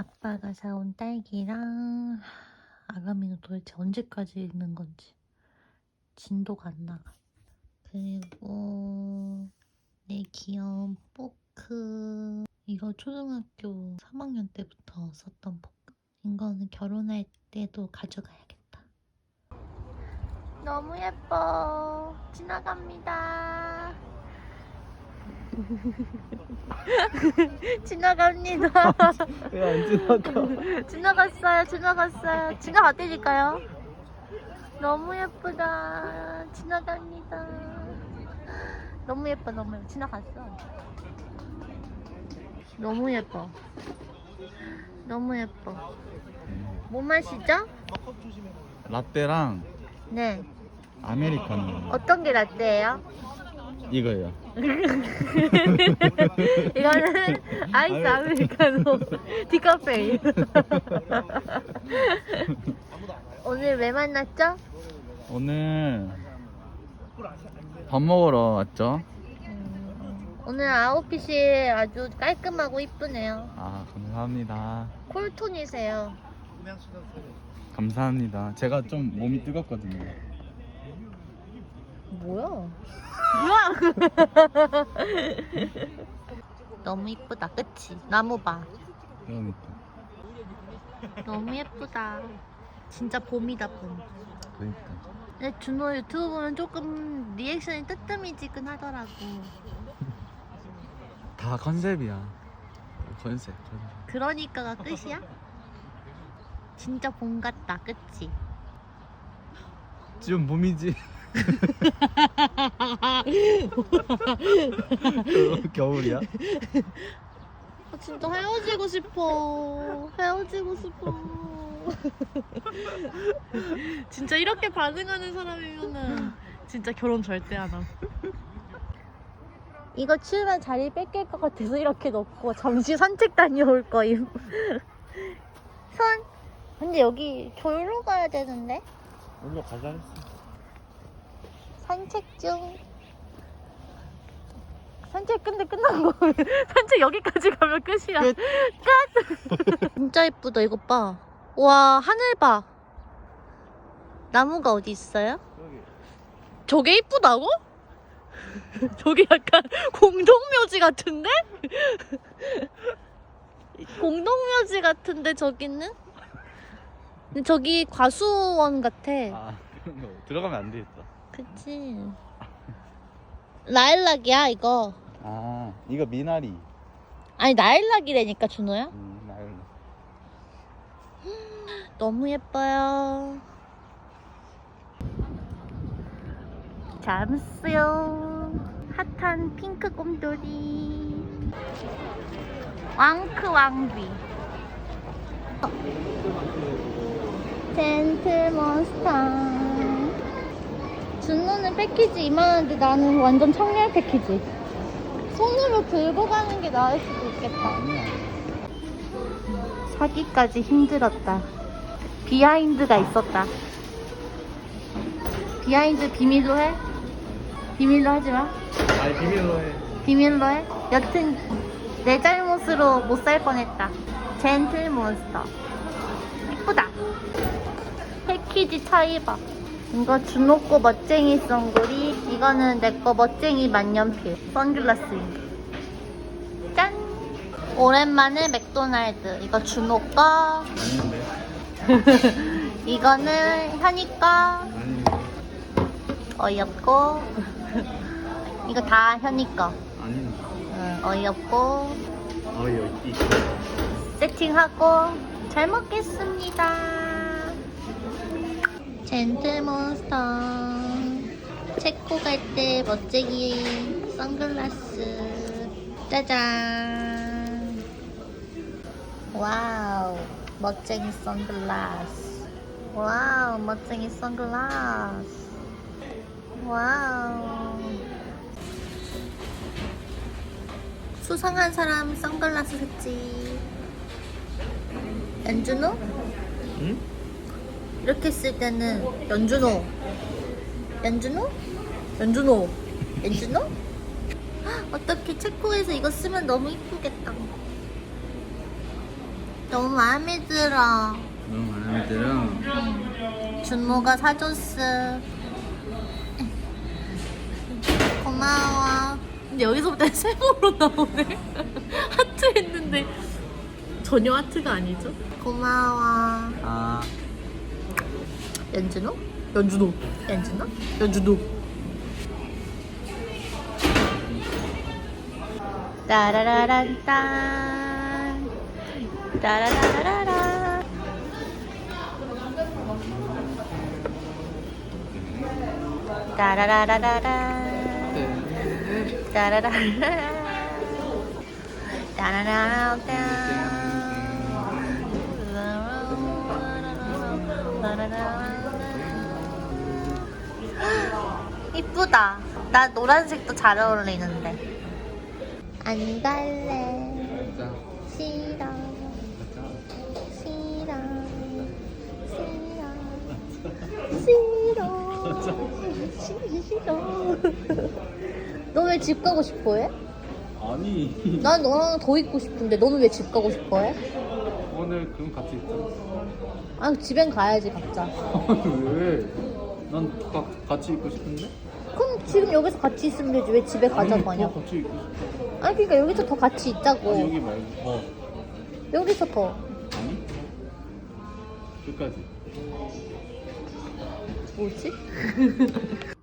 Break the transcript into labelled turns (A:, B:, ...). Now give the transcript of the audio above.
A: 아빠가 사온 딸기랑 아가미는 도대체 언제까지 읽는 건지 진도가 안 나가. 그리고 내 귀여운 포크. 이거 초등학교 3학년 때부터 썼던 포크. 이거는 결혼할 때도 가져가야겠다. 너무 예뻐. 지나갑니다. 지나갑니다.
B: 왜 안 지나가?
A: 지나갔어요. 지나갔어요. 지나갔다니까요. 너무 예쁘다. 지나갑니다. 너무 예뻐. 너무 예뻐. 지나갔어. 너무 예뻐. 너무 예뻐. 뭐 마시죠?
B: 라떼랑
A: 네.
B: 아메리카노
A: 어떤 게 라떼예요?
B: 이거요.
A: 이거는 아이스 아메리카노 디카페인. 오늘 왜 만났죠?
B: 오늘 밥 먹으러 왔죠?
A: 오늘 아웃핏이 아주 깔끔하고 이쁘네요.
B: 아 감사합니다.
A: 쿨톤이세요.
B: 감사합니다. 제가 좀 몸이 뜨겁거든요.
A: 뭐야? 너무 이쁘다, 그치? 나무 봐.
B: 그러니까.
A: 너무 예쁘다. 진짜 봄이다, 봄.
B: 그러니까.
A: 근데 준호 유튜브 보면 조금 리액션이 뜨뜨미지근하더라고.
B: 다 컨셉이야. 컨셉. 컨셉.
A: 그러니까가 끝이야? 진짜 봄 같다, 그치?
B: 지금 봄이지. 겨- 겨울이야?
A: 아, 진짜 헤어지고 싶어. 헤어지고 싶어. 진짜 이렇게 반응하는 사람이면은 진짜 결혼 절대 안 함. 이거 치우면 자리 뺏길 것 같아서 이렇게 놓고 잠시 산책 다녀올 거임. 손. 근데 여기 졸로 가야 되는데?
B: 올라 가자 했어.
A: 산책 중. 산책 근데 끝난 거. 산책 여기까지 가면 끝이야.
B: 끝.
A: 끝. 진짜 예쁘다. 이거 봐. 와 하늘 봐. 나무가 어디 있어요?
B: 여기.
A: 저게 이쁘다고? 저게 약간 공동묘지 같은데? 공동묘지 같은데 저기는? 근데 저기 과수원 같아.
B: 아 그런 거 들어가면 안 되겠다.
A: 그치. 라일락이야 이거.
B: 아 이거 미나리.
A: 아니 라일락이라니까 준호야.
B: 음 나연아.
A: 너무 예뻐요. 잠수요. 핫한 핑크 곰돌이. 왕크 왕비. 젠틀 몬스터. 준호는 패키지 이만한데 나는 완전 청량 패키지. 손으로 들고 가는 게 나을 수도 있겠다. 사기까지 힘들었다. 비하인드가 있었다. 비하인드 비밀로 해? 비밀로 하지 마.
B: 아니 비밀로 해.
A: 비밀로 해? 여튼 내 잘못으로 못 살 뻔했다. 젠틀 몬스터. 이쁘다. 패키지 차이 봐. 이거 거 멋쟁이 선글이. 이거는 내 거 멋쟁이 만년필. 선글라스인. 짠! 오랜만에 맥도날드. 이거 준호 거.
B: 아닌데.
A: 이거는 현이 거. 어이없고. 이거 다 현이 거. 응, 어이없고.
B: 어이 어이.
A: 세팅하고 잘 먹겠습니다. 젠틀몬스터. 체코 갈 때 멋쟁이 선글라스. 짜잔. 와우 멋쟁이 선글라스. 와우 멋쟁이 선글라스. 와우. 수상한 사람 선글라스 샀지. 연준호?
B: 응?
A: 이렇게 쓸 때는 연준호 연준호? 연준호 연준호? 헉, 어떻게 체코에서 이거 쓰면 너무 이쁘겠다 너무 마음에 들어.
B: 너무 마음에 들어.
A: 준모가 사줬어. 고마워. 근데 여기서부터 세모로 나오네. 하트 했는데 전혀 하트가 아니죠? 고마워.
B: 아.
A: 연준호? 연준호. 연준호? 연준호. 따라라란 딴. 따라라라라. 따라라라라. 따라라라. 따라라라. 이쁘다. 나 노란색도 잘 어울리는데. 안 갈래.
B: 자.
A: 싫어. 싫어. 싫어. 싫어. 싫어. 너 왜 집 가고 싶어 해?
B: 아니.
A: 난 너랑 더 있고 싶은데 너는 왜 집 가고 싶어 해?
B: 오늘 그럼 같이 있자.
A: 아 집엔 가야지 각자
B: 왜? 난 가, 같이 있고 싶은데?
A: 지금 여기서 같이 있으면 되지 왜 집에 가자고
B: 아니, 더
A: 하냐고
B: 같이 있고 싶어.
A: 아니 그러니까 여기서 더 같이 있자고
B: 아니, 여기 말고. 어.
A: 여기서 더
B: 아니? 끝까지.
A: 뭐지?